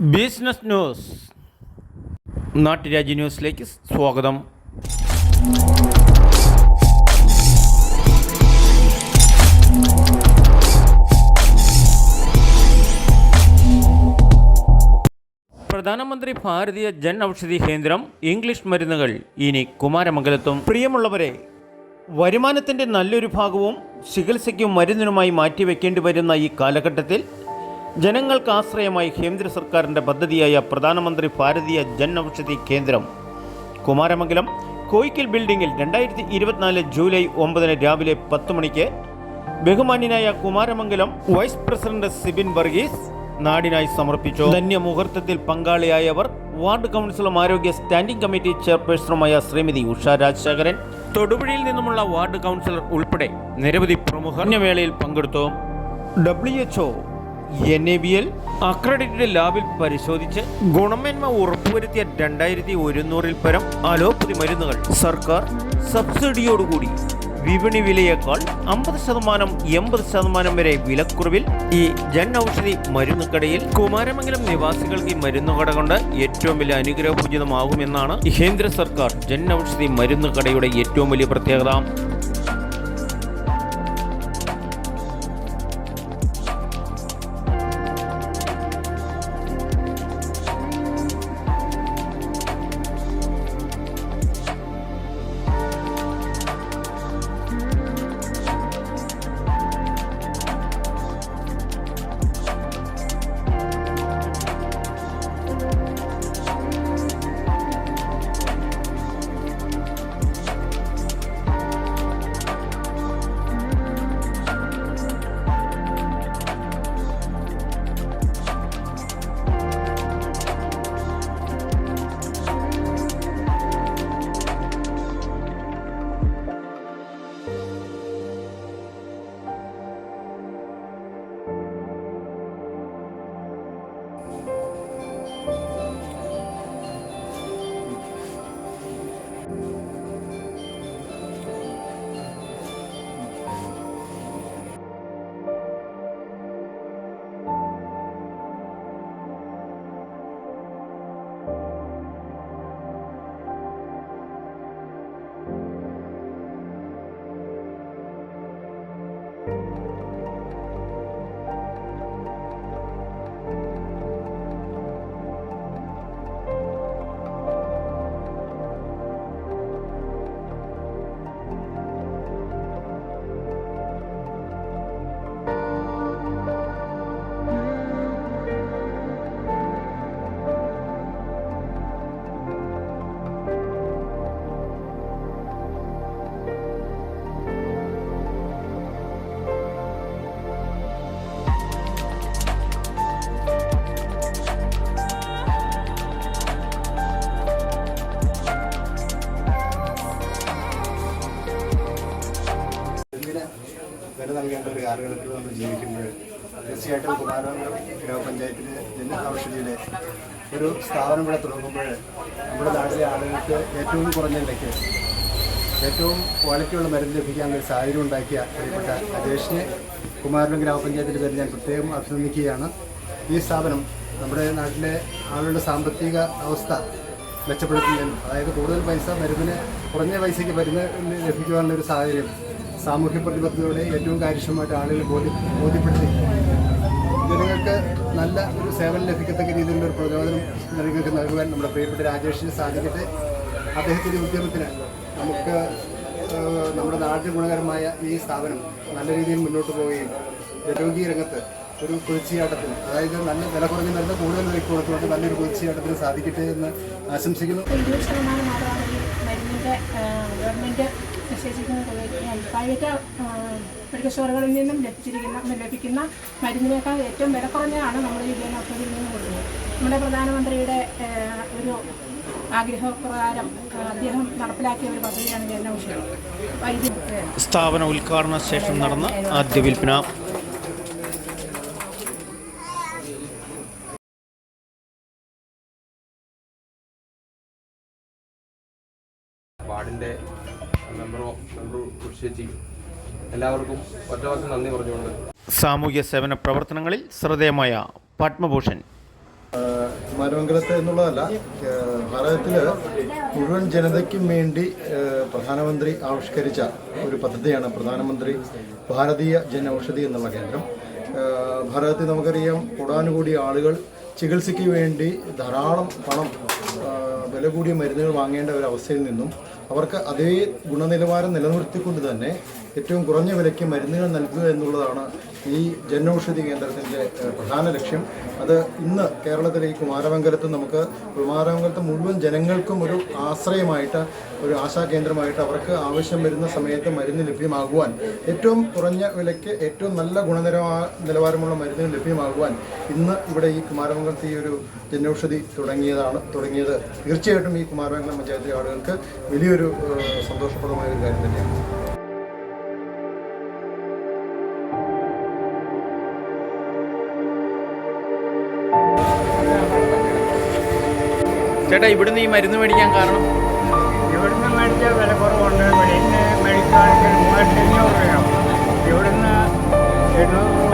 Business news. നാട്ടുരാജ്യ ന്യൂസിലേക്ക് സ്വാഗതം. പ്രധാനമന്ത്രി ഭാരതീയ ജൻ ഔഷധി കേന്ദ്രം ഇംഗ്ലീഷ് മരുന്നുകൾ ഇനി കുമാരമംഗലത്തും. പ്രിയമുള്ളവരെ വരുമാനത്തിന്റെ നല്ലൊരു ഭാഗവും ചികിത്സയ്ക്കും മരുന്നിനുമായി മാറ്റിവെക്കേണ്ടി വരുന്ന ഈ കാലഘട്ടത്തിൽ ജനങ്ങൾക്ക് ആശ്രയമായി കേന്ദ്ര സർക്കാരിന്റെ പദ്ധതിയായ പ്രധാനമന്ത്രി ഭാരതീയ ജൻ ഔഷധി കേന്ദ്രം. കുമാരമംഗലം കോയിക്കൽ ബിൽഡിംഗിൽ രണ്ടായിരത്തി ഇരുപത്തിനാല് ജൂലൈ ഒമ്പതിന് രാവിലെ പത്ത് മണിക്ക് ബഹുമാന്യനായ കുമാരമംഗലം വൈസ് പ്രസിഡന്റ് സിബിൻ വർഗീസ് നാടിനായി സമർപ്പിച്ചു. ധന്യമുഹൂർത്തത്തിൽ പങ്കാളിയായവർ വാർഡ് കൗൺസിലും ആരോഗ്യ സ്റ്റാൻഡിംഗ് കമ്മിറ്റി ചെയർപേഴ്സണുമായ ശ്രീമതി ഉഷ രാജശേഖരൻ തൊടുപുഴയിൽ നിന്നുമുള്ള വാർഡ് കൗൺസിലർ ഉൾപ്പെടെ നിരവധി പ്രമുഖ വേളയിൽ പങ്കെടുത്തു. W H O N A B L accredited ലാബിൽ പരിശോധിച്ച് ഗുണമേന്മ ഉറപ്പുവരുത്തിയ രണ്ടായിരത്തി ഒരുന്നൂറിൽ പരം അലോപ്പതി മരുന്നുകൾ. സർക്കാർ സബ്സിഡിയോടുകൂടി വിപണി വിലയേക്കാൾ അമ്പത് ശതമാനം എൺപത് ശതമാനം വരെ വിലക്കുറവിൽ ഈ ജൻ ഔഷധി മരുന്നുകടയിൽ കുമാരമംഗലം നിവാസികൾക്ക് ഈ മരുന്നുകട കൊണ്ട് ഏറ്റവും വലിയ അനുഗ്രഹപൂജിതമാകുമെന്നാണ് കേന്ദ്ര സർക്കാർ ജൻ ഔഷധി മരുന്നുകടയുടെ ഏറ്റവും വലിയ പ്രത്യേകത. കാലഘട്ടത്തിൽ നമ്മൾ ജീവിക്കുമ്പോൾ തീർച്ചയായിട്ടും കുമാരമംഗലം ഗ്രാമപഞ്ചായത്തിലെ ജന ഔഷധിയുടെ ഒരു സ്ഥാപനം ഇവിടെ തുടങ്ങുമ്പോൾ നമ്മുടെ നാട്ടിലെ ആളുകൾക്ക് ഏറ്റവും കുറഞ്ഞ വിലയ്ക്ക് ഏറ്റവും ക്വാളിറ്റിയുള്ള മരുന്ന് ലഭിക്കാനുള്ള ഒരു സാഹചര്യം ഉണ്ടാക്കിയ പ്രിയപ്പെട്ട അജേഷിനെ കുമാരമംഗലം ഗ്രാമപഞ്ചായത്തിന്റെ പേരിൽ ഞാൻ പ്രത്യേകം അഭിനന്ദിക്കുകയാണ്. ഈ സ്ഥാപനം നമ്മുടെ നാട്ടിലെ ആളുകളുടെ സാമ്പത്തിക അവസ്ഥ മെച്ചപ്പെടുത്തുന്നതിനും അതായത് കൂടുതൽ പൈസ മരുന്നിന് കുറഞ്ഞ പൈസയ്ക്ക് മരുന്ന് ലഭിക്കുവാനുള്ള ഒരു സാഹചര്യം സാമൂഹ്യ പ്രതിബദ്ധതയോടെ ഏറ്റവും കാര്യക്ഷമമായിട്ട് ആളുകൾ ബോധ്യ ബോധ്യപ്പെടുത്തി. ജനങ്ങൾക്ക് നല്ല ഒരു സേവനം ലഭിക്കത്തക്ക രീതിയിലുള്ള ഒരു പ്രചോദനം ജനങ്ങൾക്ക് നൽകുവാൻ നമ്മുടെ പ്രിയപ്പെട്ട രാജേഷിന് സാധിക്കട്ടെ. അദ്ദേഹത്തിന്റെ ഉദ്യമത്തിന് നമുക്ക് നമ്മുടെ നാടിന് ഗുണകരമായ ഈ സ്ഥാപനം നല്ല രീതിയിൽ മുന്നോട്ട് പോവുകയും ജനോഗി രംഗത്ത് ഒരു കുതിച്ചിയാട്ടത്തിന് അതായത് നല്ല വില കുറഞ്ഞ നല്ല കൂടുതൽ വിലയ്ക്ക് കൊടുത്തുകൊണ്ട് നല്ലൊരു കുതിച്ചിയാട്ടത്തിന് സാധിക്കട്ടെ എന്ന് ആശംസിക്കുന്നു. ഇരുപത് തുക പ്രൈവറ്റ് മെഡിക്കൽ സ്റ്റോറുകളിൽ നിന്നും ലഭിച്ചിരിക്കുന്ന ലഭിക്കുന്ന മരുന്നിനേക്കാൾ ഏറ്റവും വില കുറഞ്ഞതാണ് നമ്മൾ ഈ ജന ഔഷധിയിൽ നിന്ന് കൊടുക്കുന്നത്. നമ്മുടെ പ്രധാനമന്ത്രിയുടെ ഒരു ആഗ്രഹപ്രകാരം ആ, അദ്ദേഹം നടപ്പിലാക്കിയ ഒരു പദ്ധതിയാണ് ജന ഔഷധി. വൈദ്യുതി. സ്ഥാപന ഉദ്ഘാടന ശേഷം നടന്ന ആദ്യ വിൽപ്പന. വാർഡിന്റെ മെമ്പറോ മെമ്പർ ചേച്ചി എല്ലാവർക്കും നന്ദി പറഞ്ഞുകൊണ്ട്. സാമൂഹ്യ സേവന പ്രവർത്തനങ്ങളിൽ ശ്രദ്ധേയമായ പത്മഭൂഷൺ. ആഹ് എന്നുള്ളതല്ല ഭാരതത്തിൽ മുഴുവൻ ജനതയ്ക്കും വേണ്ടി പ്രധാനമന്ത്രി ആവിഷ്കരിച്ച ഒരു പദ്ധതിയാണ് പ്രധാനമന്ത്രി ഭാരതീയ ജൻ ഔഷധി എന്നുള്ള കേന്ദ്രം. ഭാരതത്തിൽ നമുക്കറിയാം കൂടാനുകൂടി ആളുകൾ ചികിത്സയ്ക്ക് വേണ്ടി ധാരാളം പണം വില കൂടിയ മരുന്നുകൾ വാങ്ങേണ്ട ഒരു അവസ്ഥയിൽ നിന്നും അവർക്ക് അതേ ഗുണനിലവാരം നിലനിർത്തിക്കൊണ്ട് തന്നെ ഏറ്റവും കുറഞ്ഞ വിലയ്ക്ക് മരുന്നുകൾ നൽകുക എന്നുള്ളതാണ് ഈ ജനൌഷധി കേന്ദ്രത്തിന്റെ പ്രധാന ലക്ഷ്യം. അത് ഇന്ന് കേരളത്തിലെ ഈ കുമാരമംഗലത്ത് നമുക്ക് കുമാരമംഗലത്ത് മുഴുവൻ ജനങ്ങൾക്കും ഒരു ആശ്രയമായിട്ട് ഒരു ആശാ കേന്ദ്രമായിട്ട് അവർക്ക് ആവശ്യം വരുന്ന സമയത്ത് മരുന്ന് ലഭ്യമാകുവാൻ ഏറ്റവും കുറഞ്ഞ വിലയ്ക്ക് ഏറ്റവും നല്ല ഗുണനിലവാര നിലവാരമുള്ള മരുന്നുകൾ ലഭ്യമാകുവാൻ ഇന്ന് ഇവിടെ ഈ കുമാരമംഗലത്ത് ഈ ഒരു ജനൌഷധി തുടങ്ങിയതാണ് തുടങ്ങിയത്. തീർച്ചയായിട്ടും ഈ കുമാരമംഗലം പഞ്ചായത്തിലെ ആളുകൾക്ക് വലിയൊരു സന്തോഷപ്രദമായ ഒരു കാര്യം തന്നെയാണ്. ചേട്ടാ ഇവിടുന്ന് ഈ മരുന്ന് മേടിക്കാൻ കാരണം? ഇവിടുന്ന് മേടിച്ച വില കുറവുണ്ട്. ഇവിടുന്ന് എണ്ണൂറ് രൂപ